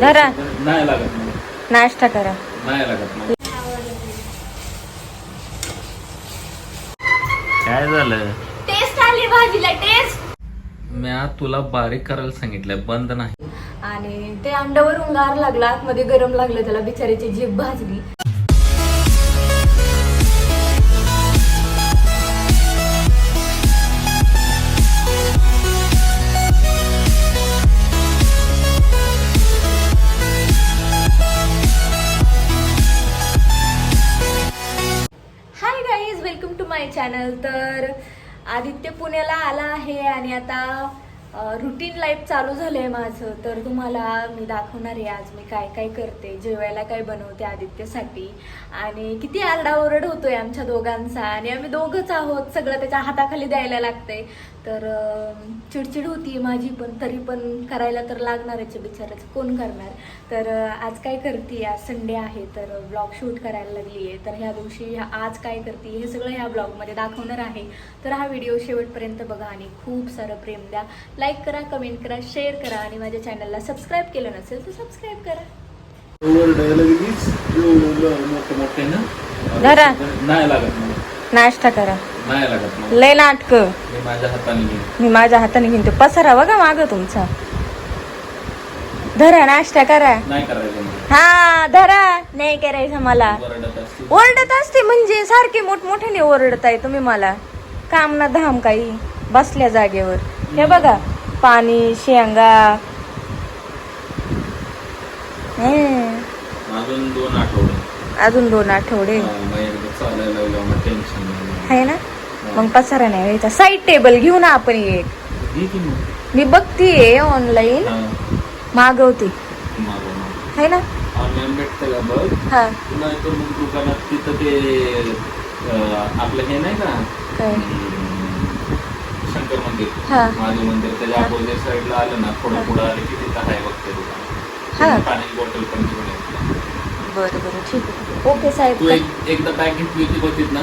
धरा. नाही लागत मला. नाश्ता करा. नाही लागत मला. काय झालं? टेस्ट आली भाजीला टेस्ट म्या तुला बारीक करायला सांगितलंय बंद नाही. आणि ते अंड्यावरून गार लागला आतमध्ये गरम लागलं त्याला बिचारीची जीभ भाजली. चॅनल तर आदित्य पुण्याला आला आहे आणि आता रुटीन लाईफ चालू झालंय माझं. तर तुम्हाला मी दाखवणार आहे आज मी काय काय करते जेवायला काय बनवते आदित्यसाठी. आणि किती आरडाओरड होतोय आमच्या दोघांचा. आणि आम्ही दोघंच आहोत. सगळं त्याच्या हाताखाली द्यायला लागतंय. तर चिडचिड होती माझी पण तरी पण करायला तर लागणारच आहे बिचाराचं कोण करणार? तर आज काय करते? आज संडे आहे तर ब्लॉग शूट करायला लागली आहे तर ह्या दिवशी ह्या- आज काय करते? हे सगळं ह्या ब्लॉगमध्ये दाखवणार आहे. तर हा व्हिडिओ शेवटपर्यंत बघा आणि खूप सारं प्रेम द्या. लाईक करा कमेंट करा शेअर करा आणि माझ्या चॅनलला सबस्क्राईब केलं नसेल तर सबस्क्राईब करा. धरा. नाश्ता करा. नाही लागत मला लय नाटक. मी माझ्या हाताने घेईन. मी माझ्या हाताने घेऊन ते पसारा बघा माग तुमचा. धरा नाश्ता करा. नाही करायचं मला. हा धरा. नाही करायचं मला. ओरडत असते. ओरडत असते म्हणजे सारखे मोठमोठ्याने ओरडताय तुम्ही मला. काम ना धाम काही. बसल्या जागेवर. हे बघा पाणी शेंगा. हम्म, अजून दोन आठवडे. अजून दोन आठवडे. मग एकदा चालायला लागलं मग टेन्शन नाही. आहे ना? मग पसारा नाही घ्यायचा साईड टेबल घेऊ ना आपण एक मी बघतीये ऑनलाईन हा, मागवते. मागव, मागव. आहे ना ऑनलाईन भेटतं का बघ? हा. मग दुकानात तिथं ते आपलं हे नाही का? काय? शंकर मंदिर. हा. महादेव मंदिर. त्याच्या हा. साईडला आलं ना थोडं हा. पुढं आलं की तिथं आहे दुकान. हा. तुम्ही पाण्याची बॉटल पण घेऊन येते बरं बरं. ठीक आहे. ओके साहेब. तू एक एकदा बॅग घेतली होती बघित ना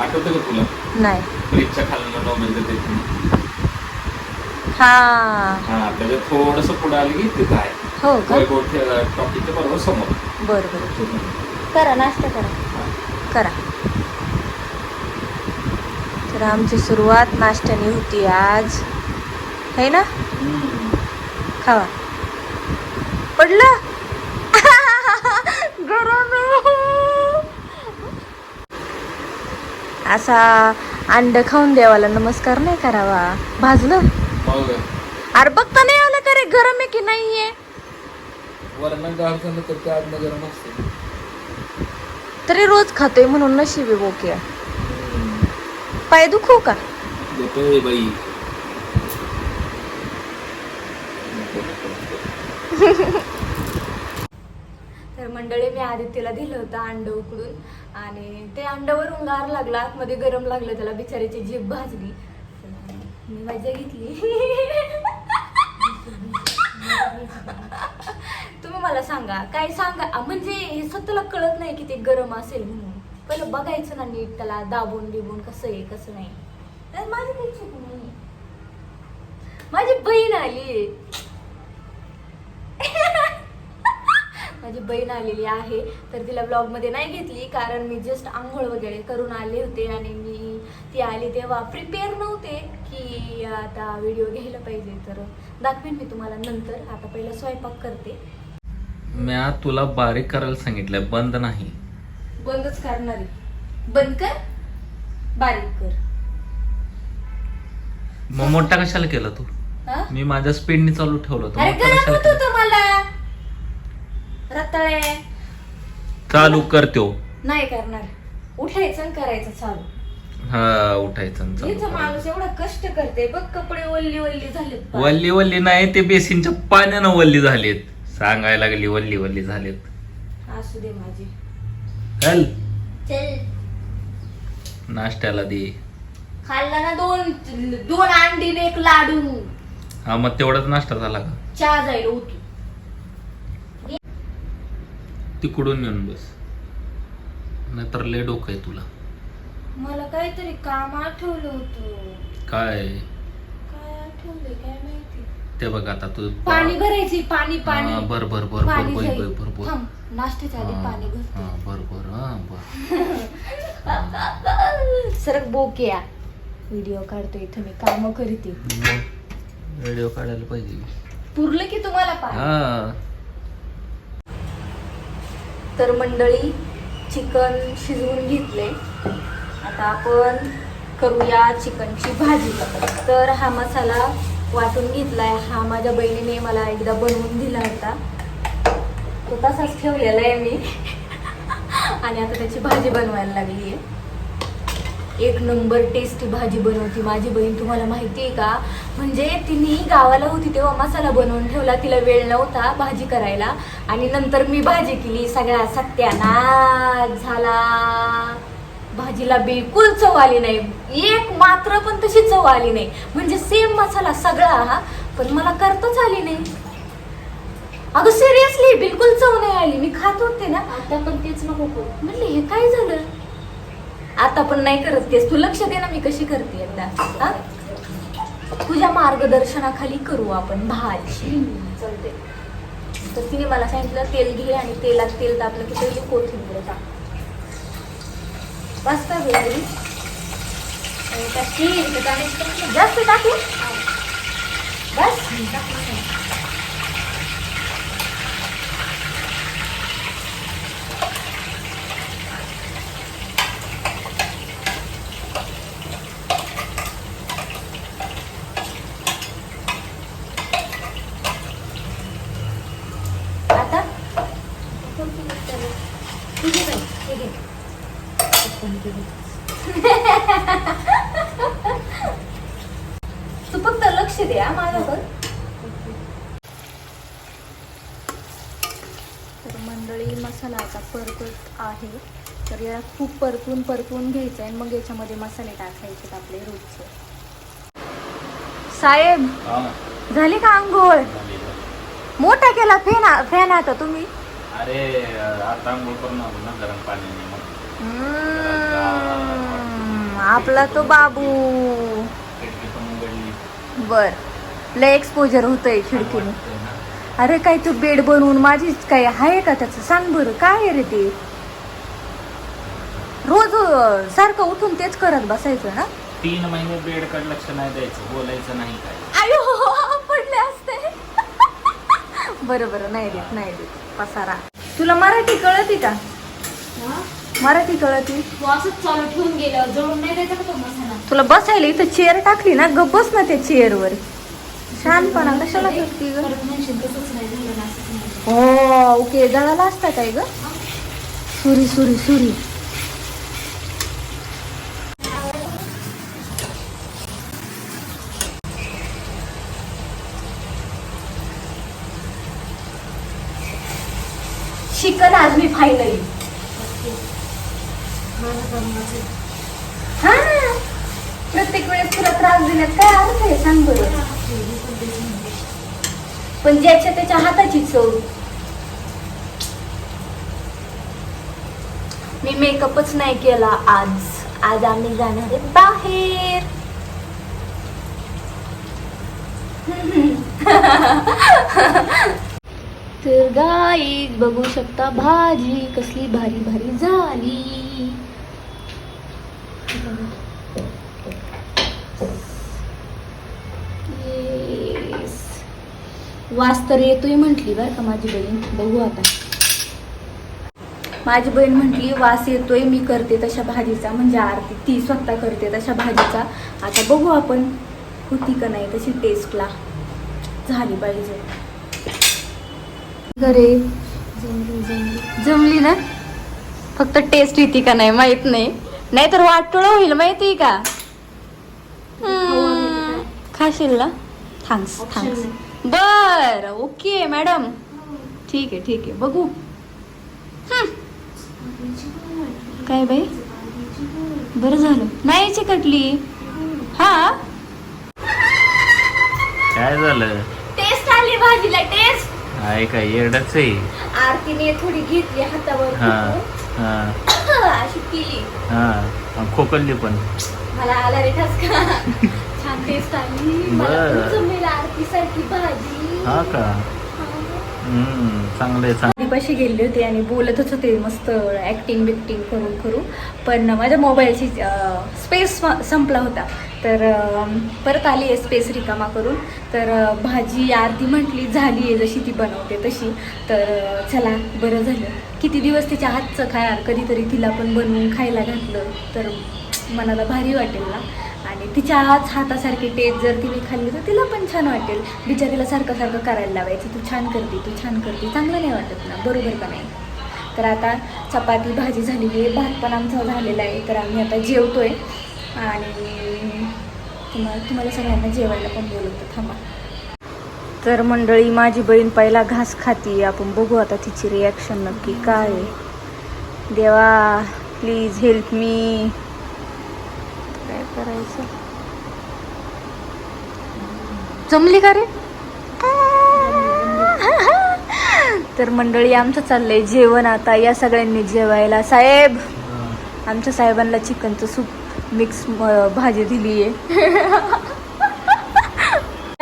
आठवतं का तुला? नाही. खालनं नोबेल देते हा. हा थोडस पुढे आलं की तिथं आहे. हो का? बरोबर समोर. बरं बरं. करा नाश्ता करा. करा. तर आमची सुरुवात नाश्त्याने होती आज. है ना? हम्म. खावा. पडलं गरम आहे. असा अंड खाऊन देवाला नमस्कार नाही करावा. भाजलं? अरे बघता नाही आलं का रे गरम आहे की नाहीये? तर रोज खातोय म्हणून नशीब आहे बोक्या पाय दुखू का? बाई. तर मंडळी मी आदित्यला दिलं होतं अंड उकडून आणि ते अंड्यावर गार लागला आतमध्ये गरम लागलं त्याला बिचारीची जीभ भाजली. मी मजा घेतली. तुम्ही मला सांगा काय सांगा? म्हणजे हे स्वतःला कळत नाही की ते गरम असेल म्हणून. पहिलं बघायचं ना नीट त्याला दाबून बिबून कसं आहे कसं नाही. तर माझी काही चूक नाही माझी बहीण आली माझी बहीण आलेली आहे तर तिला ब्लॉगमध्ये नाही घेतली कारण मी जस्ट आंघोळ वगैरे करून आले होते आणि मी ती आली तेव्हा प्रिपेअर नव्हते की आता व्हिडिओ घ्यायला पाहिजे. तर दाखवेन मी तुम्हाला नंतर. आता पहिलं स्वयंपाक करते. म्या तुला बारीक करायला सांगितलंय बंद नाही. बंदच करणार आहे. बंद कर. बारीक कर. मग मोठा कशाला केला तू? मी माझ्या स्पीडने चालू ठेवलं मला. रताळे. चालू करतो नाही करणार. उठायचं आणि करायचं चालू. हा उठायचं आणि चालू इथं करायचं. माणूस एवढा कष्ट करते. बघ कपडे वल्ली वल्ली झालेत पार. वल्ली वल्ली नाही ते बेसिनच्या पाण्यानं वल्ली झालीत. सांगायला लागली वल्ली वल्ली झालीत. असू दे माझी. चल. चल. नाश्त्याला दे. खाल्ला ना दोन दोन अंडी आणि एक लाडू. हा मग तेवढाच नाश्ता झाला का? चहा जाईल उतू तिकडून येऊन बस. नाहीतर लय डोकं आहे तुला. मला काहीतरी काम आठवलं होतं. काय? काय आठवलंय काय माहिती? ते बघ आता तू पाणी भरायची पाणी हा, पाणी. बर बर बर बर पाणी बर. बर बर बर थांब, नाश्त्याच्या आधी पाणी भरते. हा बर बर हा बर सरक बोके व्हिडिओ काढतो इथं मी काम करते. व्हिडिओ काढायला पाहिजे. पुरलं की तुम्हाला पाणी हा. तर मंडळी चिकन शिजवून घेतले. आता आपण करूया चिकनची भाजी. तर हा मसाला वाटून आहे हा माझ्या बहिणीने मला एकदा बनवून दिला होता. तो तसाच ठेवलेला आहे मी. आणि आता त्याची भाजी बनवायला लागली आहे. एक नंबर टेस्टी भाजी बनवती. माझी बहीण तुम्हाला माहिती आहे का? म्हणजे तिने गावाला होती तेव्हा मसाला बनवून ठेवला. तिला वेळ नव्हता भाजी करायला. आणि नंतर मी भाजी केली. सगळा सत्यानाश झाला. भाजीला बिलकुल चव आली नाही. एक मात्र पण तशी चव आली नाही. म्हणजे सेम मसाला सगळा. हा पण मला करताच आली नाही. अगं सिरियसली बिलकुल चव नाही आली. मी खात होते ना. आता पण तेच नको. म्हणले हे काय झालं? आता पण नाही करत तेच तू लक्ष दे ना मी कशी करते एकदा. हा? तुझ्या मार्गदर्शनाखाली करू आपण भाजी चालते. तर तिने मला सांगितलं तेल घे आणि तेलात तेल टाकलं की पहिली कोथिंबीर टाक. बस का वेळी जास्त टाकू? बस आता तुझी बाई, हे घे. तू फक्त लक्ष दे हा माझ्यावर तर मंडळी मसाला आता परतत आहे. तर याला खूप परतून परतून घ्यायचं आहे मग याच्यामध्ये मसाले टाकायचे आपले रोजचे. साहेब झाली का आंघोळ? मोठा केला फॅन फॅन आता तुम्ही. अरे आता आंघोळ करून आलो ना गरम हम्म, आपला तो बाबू. पण बर. लय एक्सपोजर होतंय खिडकीने. अरे काय तू बेड बनवून माझीच काय आहे का त्याचं? सांग बरं काय आहे रे ते? रोज सारखं उठून तेच करत बसायचं ना? तीन महिने बेडकडे लक्ष नाही द्यायचं बोलायचं नाही काय. आयो पडले असते. बरं बरं नाही देत नाही देत. पसारा. तुला मराठी कळती का? हा? मराठी कळती? तू असंच चालू ठेवून गेल्यावर जळून नाही द्यायचा का तो मसाला? तुला बसायला इथं चेअर टाकली ना गप बस ना त्या चेअरवर छानपणा. कशाला करते ग? हो ओके. जळाला असता काय ग? सुरी सुरी सुरी. शिकन आज मी फायनली माझं काम माझं. हा प्रत्येक वेळेस तुला त्रास देण्यात काय अर्थ आहे सांग बरं पण ज्याच्या त्याच्या हाताची चव. मी मेकअपच नाही केला आज. आज आम्ही जाणार आहे बाहेर. तर गाई बघू शकता भाजी कसली भाजी भारी झाली Yes. वास तर येतोय म्हटली बरं का माझी बहीण. बघू आता. माझी बहीण म्हटली वास येतोय मी करते तशा भाजीचा. म्हणजे आरती ती स्वतः करते तशा भाजीचा. आता बघू आपण होती का नाही तशी टेस्टला. झाली पाहिजे. घरे. जमली जमली. जमली ना? फक्त टेस्ट येते का नाही माहीत नाही. नाहीतर वाटोळ होईल माहिती का. खाशील ना? थँक्स थँक्स बर ओके मॅडम. ठीक आहे ठीक आहे बघू. काय बाई? बरं झालं. नाही चिकटली. हा? काय झालं? टेस्ट आली भाजीला टेस्ट. आहे काय येडच आहे. आरतीने थोडी घेतली हातावर. हा. हा. अशी केली. हा खोकल्ली पण. मला आला रे ठसका. छान टेस्ट आली. मला बरं. खूप आरतीसारखी भाजी. हा का? चांगले चांगले. पाशी गेले होते आणि बोलतच होते मस्त ऍक्टिंग बिक्टिंग करून करून. पण माझ्या मोबाईलची स्पेस संपला होता. तर परत आली आहे स्पेस रिकामा करून. तर भाजी आरती म्हटली झाली आहे जशी ती बनवते तशी. तर चला बरं झालं. किती दिवस तिच्या हातचं खाणार? कधीतरी तिला पण बनवून खायला घातलं. तर मनाला भारी वाटेल ना. आणि तिच्या हात हातासारखी टेस्ट जर तिने खाल्ली तर तिला पण छान वाटेल. बिचारीला सारखं सारखं करायला लावायचं. तू छान करते तू छान करते. चांगलं नाही वाटत ना. बरोबर का नाही? तर आता चपाती भाजी झालेली आहे भात पण आमचा झालेला आहे. तर आम्ही आता जेवतोय. आणि तुम्हाला तुम्हाला सगळ्यांना जेवायला पण बोलवतो. थांबा. तर मंडळी माझी बहीण पहिला घास खाती आपण बघू आता तिची रिॲक्शन नक्की काय आहे. देवा प्लीज हेल्प मी करायचं. जमली का रे? तर मंडळी आमचं चाललंय जेवण आता. या सगळ्यांनी जेवायला. साहेब आमच्या साहेबांना चिकनचं सूप मिक्स भाजी दिली आहे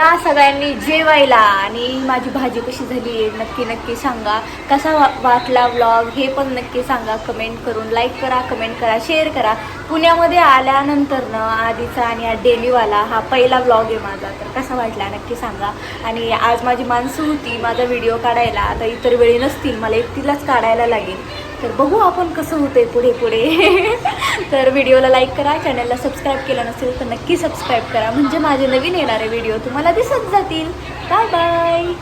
या सगळ्यांनी जेवायला आणि माझी भाजी कशी झाली आहे नक्की नक्की सांगा. कसा वा वाटला व्लॉग हे पण नक्की सांगा. कमेंट करून लाईक करा कमेंट करा शेअर करा. पुण्यामध्ये आल्यानंतर न आधीचा आणि हा डेलीवाला हा पहिला व्लॉग आहे माझा. तर कसा वाटला नक्की सांगा. आणि आज माझी माणसं होती माझा व्हिडिओ काढायला. आता इतर वेळी नसतील मला एकटीलाच काढायला लागेल. तर बघू आपण कसं होतंय पुढे पुढे. तर व्हिडिओला लाईक करा चॅनलला सबस्क्राईब केलं नसेल तर नक्की सबस्क्राईब करा. म्हणजे माझे नवीन येणारे व्हिडिओ तुम्हाला दिसत जातील. Bye bye